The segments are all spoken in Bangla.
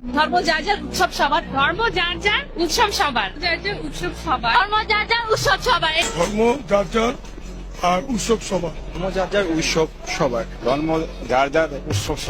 ধর্ম যার যার উৎসব সবার। ধর্ম যার যার উৎসব সবার। যার যার উৎসব সবার। ধর্ম যার যার উৎসব সবার। ধর্ম যার যার আর উৎসব সবার। ধর্ম যার যার উৎসব সবার। ধর্ম যার যার উৎসব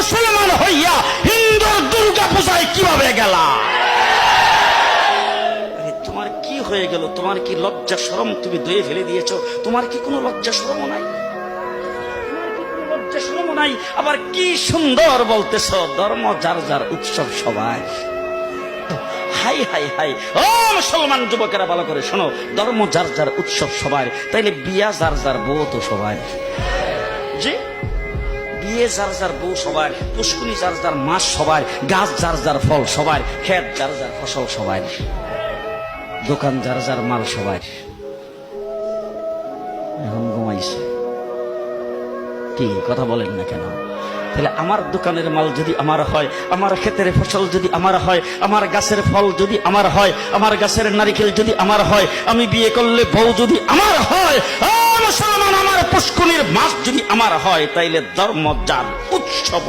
মুসলমান হইয়া হিন্দুর দুর্গা পূজায় কীভাবে গেলা? তোমার কি হয়ে গেল? তোমার কি লজ্জা শরম তুমি দয়ে ফেলে দিয়েছ? তোমার কি কোনো লজ্জা শরম নাই? নাই? আবার কি সুন্দর বলতেছ, ধর্ম যার যার উৎসব সবাই। High high high. ও মুসলমান যুবকেরা, ভালো করে শোনো, ধর্ম যার যার উৎসব সবার তাইলে বিয়া যার যার বউ তো সবার জি? বিয়ে যার যার বউ সবার, পুষ্কুনি যার যার মাস সবার, গাছ যার যার ফল সবার, ক্ষেত যার যার ফসল সবার, দোকান যার যার মাল সবার। এখন ঘুমাইছে। কি কথা বলেন না কেন? তাহলে আমার দোকানের মাল যদি আমার হয়, আমার ক্ষেতের ফসল যদি আমার হয়, আমার গাছের ফল যদি আমার হয়, আমার গাছের নারিকেল যদি আমার হয়, আমি বিয়ে করলে বউ যদি আমার হয় মুসলমান আমার পুষ্কুনির মাছ যদি আমার হয় তাইলে ধর্ম যার উৎসব